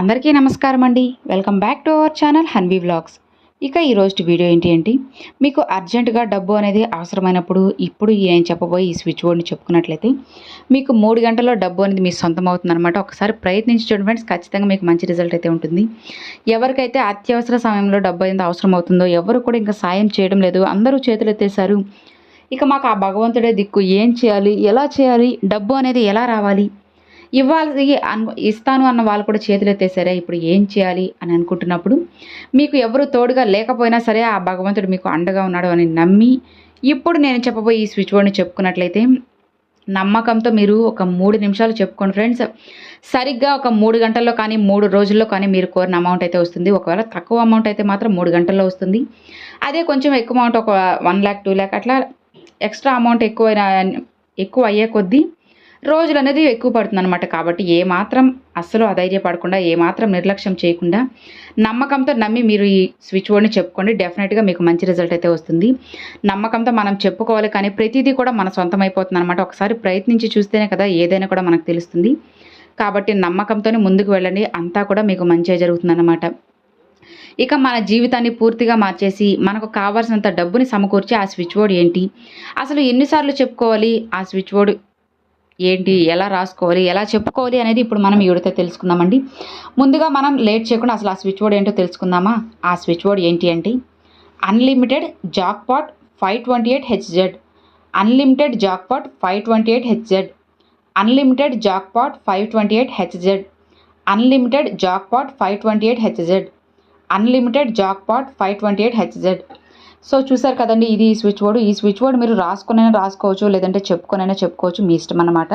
అందరికీ నమస్కారం అండి. Welcome back to our channel Hanvi vlogs ఇక ఈరోజు వీడియో ఏంటి ఏంటి మీకు అర్జెంటుగా డబ్బు అనేది అవసరమైనప్పుడు ఇప్పుడు ఏం చెప్పబోయి ఈ స్విచ్ బోర్డ్ని చెప్పుకున్నట్లయితే మీకు మూడు గంటల్లో డబ్బు అనేది మీ సొంతం అవుతుందన్నమాట. ఒకసారి ప్రయత్నించి చూడండి ఫ్రెండ్స్ ఖచ్చితంగా మీకు మంచి రిజల్ట్ అయితే ఉంటుంది. ఎవరికైతే అత్యవసర సమయంలో డబ్బు అనేది అవసరం అవుతుందో ఎవరు కూడా ఇంకా సాయం చేయడం లేదు. అందరూ చేతులు ఎత్తేసారు ఇక మాకు ఆ భగవంతుడే దిక్కు. ఏం చేయాలి? ఎలా చేయాలి? డబ్బు అనేది ఎలా రావాలి? ఇవ్వాలి ఇస్తాను అన్న వాళ్ళు కూడా చేతులు ఎత్తేసారే ఇప్పుడు ఏం చేయాలి అని అనుకుంటున్నప్పుడు మీకు ఎవరు తోడుగా లేకపోయినా సరే ఆ భగవంతుడు మీకు అండగా ఉన్నాడు అని నమ్మి ఇప్పుడు నేను చెప్పబోయే ఈ స్విచ్ బోర్డ్ని చెప్పుకున్నట్లయితే నమ్మకంతో మీరు ఒక మూడు నిమిషాలు చెప్పుకోండి ఫ్రెండ్స్. సరిగ్గా ఒక మూడు గంటల్లో కానీ మూడు రోజుల్లో కానీ మీరు కోరిన అమౌంట్ అయితే వస్తుంది. ఒకవేళ తక్కువ అమౌంట్ అయితే మాత్రం మూడు గంటల్లో వస్తుంది. అదే కొంచెం ఎక్కువ అమౌంట్ ఒక వన్ ల్యాక్ టూ ల్యాక్ అట్లా ఎక్స్ట్రా అమౌంట్ ఎక్కువ ఎక్కువ అయ్యే కొద్దీ రోజులు అనేది ఎక్కువ పడుతుంది అనమాట కాబట్టి ఏమాత్రం అస్సలు అధైర్యపడకుండా ఏమాత్రం నిర్లక్ష్యం చేయకుండా నమ్మకంతో నమ్మి మీరు ఈ స్విచ్ బోర్డ్ని చెప్పుకోండి. డెఫినెట్గా మీకు మంచి రిజల్ట్ అయితే వస్తుంది. నమ్మకంతో మనం చెప్పుకోవాలి కానీ ప్రతిదీ కూడా మన సొంతం అయిపోతుంది అనమాట ఒకసారి ప్రయత్నించి చూస్తేనే కదా ఏదైనా కూడా మనకు తెలుస్తుంది. కాబట్టి నమ్మకంతోనే ముందుకు వెళ్ళండి. అంతా కూడా మీకు మంచిగా జరుగుతుందన్నమాట. ఇక మన జీవితాన్ని పూర్తిగా మార్చేసి మనకు కావాల్సినంత డబ్బుని సమకూర్చి ఆ స్విచ్ బోర్డ్ ఏంటి? అసలు ఎన్నిసార్లు చెప్పుకోవాలి? ఆ స్విచ్ బోర్డు ఏంటి ఎలా రాసుకోవాలి ఎలా చెప్పుకోవాలి అనేది ఇప్పుడు మనం ఈవిడతో తెలుసుకుందామండి. ముందుగా మనం లేట్ చేయకుండా అసలు ఆ స్విచ్ బోర్డ్ ఏంటో తెలుసుకుందామా? ఆ స్విచ్ బోర్డ్ ఏంటి అంటే unlimited jackpot five twenty eight H Z unlimited jackpot five twenty eight H Z unlimited jackpot five twenty eight H Z unlimited jackpot five twenty eight H Z unlimited jackpot five twenty eight H Z so చూసారు కదండి ఇది ఈ switch board ఈ switch board మీరు రాసుకునైనా రాసుకోవచ్చు లేదంటే చెప్పుకొనైనా చెప్పుకోవచ్చు మీ ఇష్టం అనమాట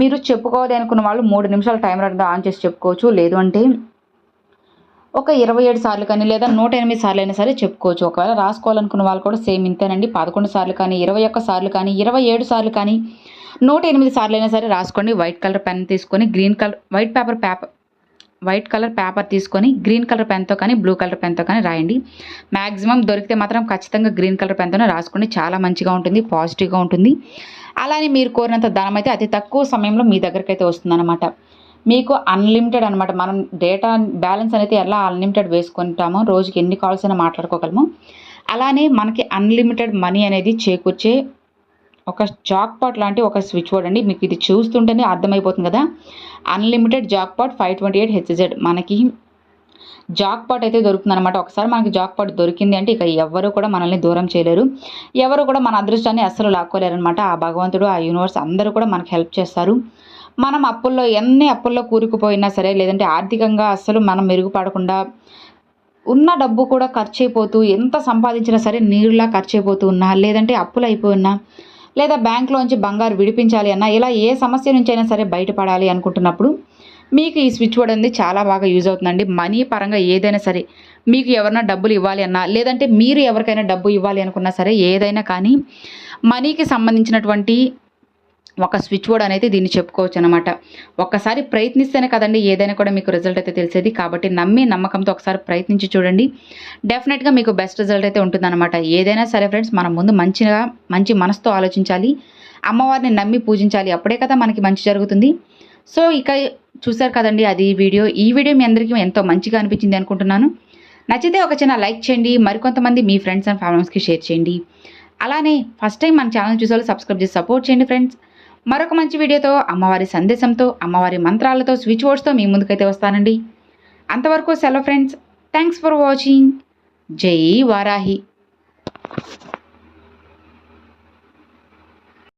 మీరు చెప్పుకోవాలి అనుకున్న వాళ్ళు మూడు నిమిషాలు టైం ఆన్ చేసి చెప్పుకోవచ్చు. లేదు అంటే ఒక ఇరవై ఏడు సార్లు కానీ లేదా నూట ఎనిమిది సార్లు అయినా సరే చెప్పుకోవచ్చు. ఒకవేళ రాసుకోవాలనుకున్న వాళ్ళు కూడా సేమ్ ఇంతేనండి. పదకొండు సార్లు కానీ ఇరవై ఒక్క సార్లు కానీ ఇరవై ఏడు సార్లు కానీ నూట ఎనిమిది సార్లు అయినా సరే రాసుకోండి. వైట్ కలర్ పెన్ తీసుకొని green colour white paper paper white colour paper తీసుకొని గ్రీన్ కలర్ పెన్తో కానీ బ్లూ కలర్ పెన్తో కానీ రాయండి. మ్యాక్సిమం దొరికితే మాత్రం ఖచ్చితంగా గ్రీన్ కలర్ పెన్తోనే రాసుకోండి. చాలా మంచిగా ఉంటుంది పాజిటివ్గా ఉంటుంది. అలానే మీరు కోరినంత ధనం అయితే అతి తక్కువ సమయంలో మీ దగ్గరికి అయితే వస్తుందన్నమాట. మీకు అన్లిమిటెడ్ అనమాట మనం డేటా బ్యాలెన్స్ అనేది ఎలా అన్లిమిటెడ్ వేసుకుంటామో రోజుకి ఎన్ని కాల్స్ అయినా మాట్లాడుకోగలము అలానే మనకి అన్లిమిటెడ్ మనీ అనేది చేకూర్చే ఒక జాక్ పాట్ లాంటి ఒక స్విచ్ బోర్డ్ అండి. మీకు ఇది చూస్తుంటేనే అర్థమైపోతుంది కదా. Unlimited jackpot five twenty eight HZ మనకి జాక్ పాట్ అయితే దొరుకుతుంది అనమాట ఒకసారి మనకి జాక్ పాట్ దొరికింది అంటే ఇక ఎవరు కూడా మనల్ని దూరం చేయలేరు. ఎవరు కూడా మన అదృష్టాన్ని అస్సలు లాక్కోలేరు అనమాట ఆ భగవంతుడు ఆ యూనివర్స్ అందరూ కూడా మనకి హెల్ప్ చేస్తారు. మనం అప్పుల్లో ఎన్ని అప్పుల్లో కూరుకుపోయినా సరే లేదంటే ఆర్థికంగా అస్సలు మనం మెరుగుపడకుండా ఉన్న డబ్బు కూడా ఖర్చు అయిపోతూ ఎంత సంపాదించినా సరే నీరులా ఖర్చు అయిపోతూ ఉన్నా లేదంటే అప్పులు అయిపోయినా లేదా బ్యాంక్లోంచి బంగారు విడిపించాలి అన్నా ఇలా ఏ సమస్య నుంచి అయినా సరే బయటపడాలి అనుకుంటున్నప్పుడు మీకు ఈ స్విచ్ బోర్డ్ అనేది చాలా బాగా యూజ్ అవుతుందండి. మనీ పరంగా ఏదైనా సరే మీకు ఎవరైనా డబ్బులు ఇవ్వాలి అన్నా లేదంటే మీరు ఎవరికైనా డబ్బు ఇవ్వాలి అనుకున్నా సరే ఏదైనా కానీ మనీకి సంబంధించినటువంటి ఒక స్విచ్ బోర్డ్ అనేది దీన్ని చెప్పుకోవచ్చు అనమాట ఒక్కసారి ప్రయత్నిస్తేనే కదండి ఏదైనా కూడా మీకు రిజల్ట్ అయితే తెలిసేది. కాబట్టి నమ్మి నమ్మకంతో ఒకసారి ప్రయత్నించి చూడండి. డెఫినెట్గా మీకు బెస్ట్ రిజల్ట్ అయితే ఉంటుందన్నమాట. ఏదైనా సరే ఫ్రెండ్స్ మనం ముందు మంచిగా మంచి మనసుతో ఆలోచించాలి. అమ్మవారిని నమ్మి పూజించాలి. అప్పుడే కదా మనకి మంచి జరుగుతుంది. సో ఇక చూసారు కదండి అది వీడియో. ఈ వీడియో మీ అందరికీ ఎంతో మంచిగా అనిపించింది అనుకుంటున్నాను. నచ్చితే ఒక చిన్న లైక్ చేయండి. మరికొంతమంది మీ ఫ్రెండ్స్ అండ్ ఫ్యామిలీస్కి షేర్ చేయండి. అలానే ఫస్ట్ టైం మన ఛానల్ చూసే సబ్స్క్రైబ్ చేసి సపోర్ట్ చేయండి ఫ్రెండ్స్ మరొక మంచి వీడియోతో అమ్మవారి సందేశంతో అమ్మవారి మంత్రాలతో స్విచ్ బోర్డ్స్తో మీ ముందుకైతే వస్తానండి. అంతవరకు సెలవు ఫ్రెండ్స్ థ్యాంక్స్ ఫర్ వాచింగ్. జై వారాహి.